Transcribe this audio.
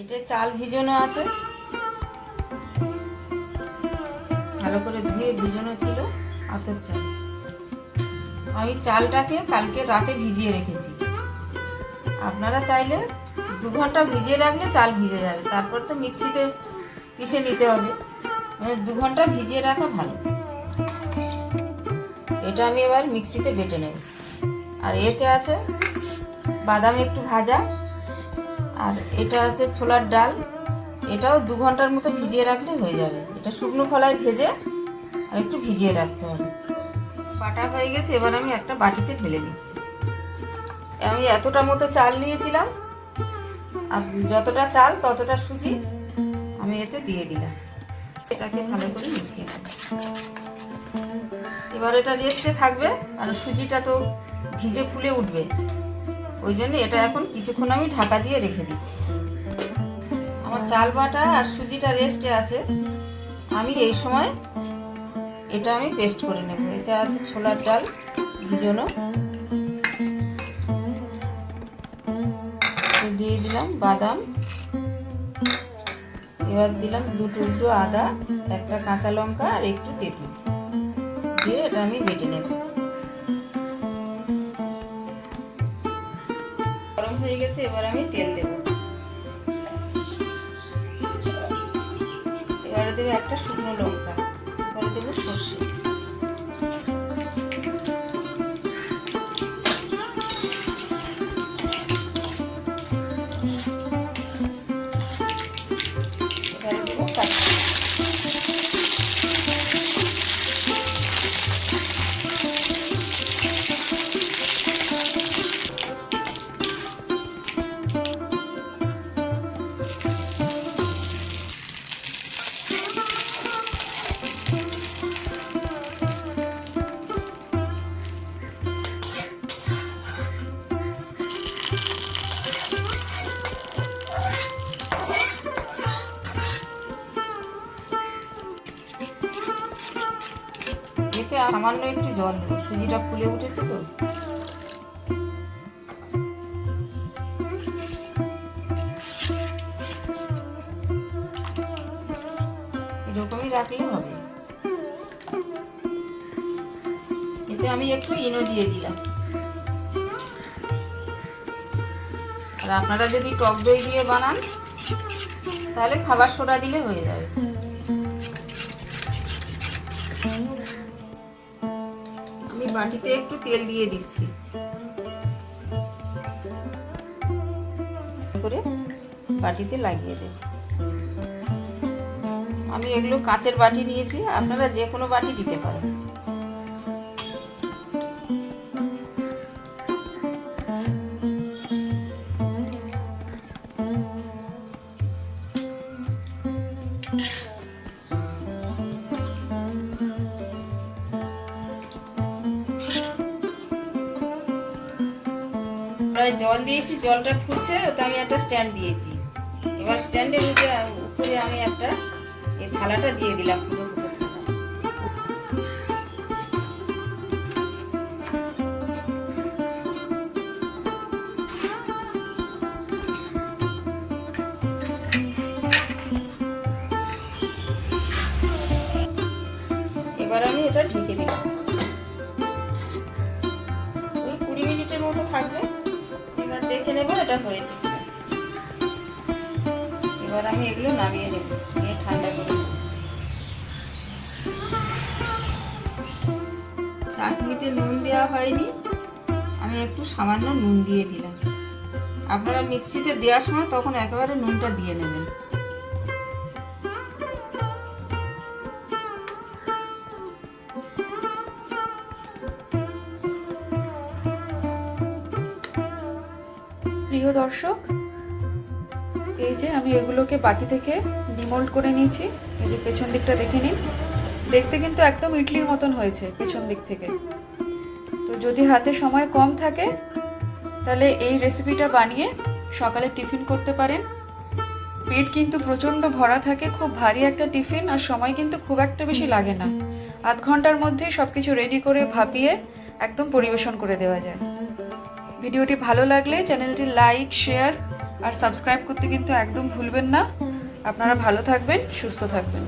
এটা চাল ভিজানো আছে। ভালো করে ধুয়ে ভিজানো ছিল আতর চাল। আমি চালটাকে কালকে রাতে ভিজিয়ে রেখেছি। আপনারা চাইলে দু ঘণ্টা ভিজিয়ে রাখলে চাল ভিজে যাবে। তারপর তো মিক্সিতে পিষে নিতে হবে। মানে দু ঘণ্টা ভিজিয়ে রাখা ভালো। এটা আমি এবার মিক্সিতে বেটে নেব। আর এতে আছে বাদাম একটু ভাজা। আর এটা আছে ছোলার ডাল। এটাও দু ঘণ্টার মতো ভিজিয়ে রাখলে হয়ে যাবে। এটা শুকনো খোলায় ভেজে আর একটু ভিজিয়ে রাখতে হবে। বাটা হয়ে গেছে, এবার আমি একটা বাটিতে ঢেলে দিচ্ছি। আমি এতটা মতো চাল নিয়েছিলাম, আর যতটা চাল ততটা সুজি আমি এতে দিয়ে দিলাম। এটাকে ভালো করে মিশিয়ে এবার এটা রেস্টে থাকবে, আর সুজিটা তো ভিজে ফুলে উঠবে। ওই জন্য এটা এখন কিছুক্ষণ আমি ঢাকা দিয়ে রেখে দিচ্ছি। আমার চাল বাটা আর সুজিটা রেস্টে আছে। আমি এই সময় এটা আমি পেস্ট করে নেব। এতে আছে ছোলার ডাল এতে দিয়ে দিলাম বাদাম। এবার দিলাম দুটো দুটো আদা, একটা কাঁচা লঙ্কা আর একটু তেঁতুল। দিয়ে এটা আমি বেটে নেব। হয়ে গেছে এবার আমি তেল দেব। এবারে দেবে একটা শুকনো লঙ্কা। সামান্য একটু জল দেবো। সুজিটা ফুলে উঠেছে তো। এরকমই রাখলে হবে। এতে আমি একটু ইনো দিয়ে দিলাম। আর আপনারা যদি টক দই দিয়ে বানান, তাহলে খাবার সোডা দিলে হয়ে যাবে। বাটিতে একটু তেল দিয়ে দিচ্ছি। করে বাটিতে লাগিয়ে দেব। আমি এগুলো কাঁচের বাটি নিয়েছি, আপনারা যে কোনো বাটি দিতে পারেন। প্রায় জল দিয়েছি, জলটা ফুটছে, ওতে আমি একটা স্ট্যান্ড দিয়েছি। এবার স্ট্যান্ডের উপরে উপরে আমি একটা এই থালাটা দিয়ে দিলাম ফুটো এবার আমি এটা ঢেকে দিলাম। এটা হয়েছে এবার আমি এগুলো নামিয়ে নেব, নিয়ে ঠান্ডা করে চাটনিতে নুন দেওয়া হয়নি, আমি একটু সামান্য নুন দিয়ে দিলাম। আপনারা মিক্সিতে দেওয়ার সময় তখন একেবারে নুনটা দিয়ে নেবেন। প্রিয় দর্শক, এই যে আমি এগুলোকে বাটি থেকে ডিমোল্ড করে নিয়েছি। এই যে পেছন দিকটা দেখে নিন। দেখতে কিন্তু একদম ইডলির মতন হয়েছে পেছন দিক থেকে। তো যদি হাতে সময় কম থাকে, তাহলে এই রেসিপিটা বানিয়ে সকালে টিফিন করতে পারেন। পেট কিন্তু প্রচণ্ড ভরা থাকে, খুব ভারী একটা টিফিন আর সময় কিন্তু খুব একটা বেশি লাগে না। আধ ঘণ্টার মধ্যেই সব কিছু রেডি করে ভাপিয়ে একদম পরিবেশন করে দেওয়া যায়। ভিডিওটি ভালো লাগলে চ্যানেলটি লাইক, শেয়ার আর সাবস্ক্রাইব করতে কিন্তু একদম ভুলবেন না। আপনারা ভালো থাকবেন, সুস্থ থাকবেন।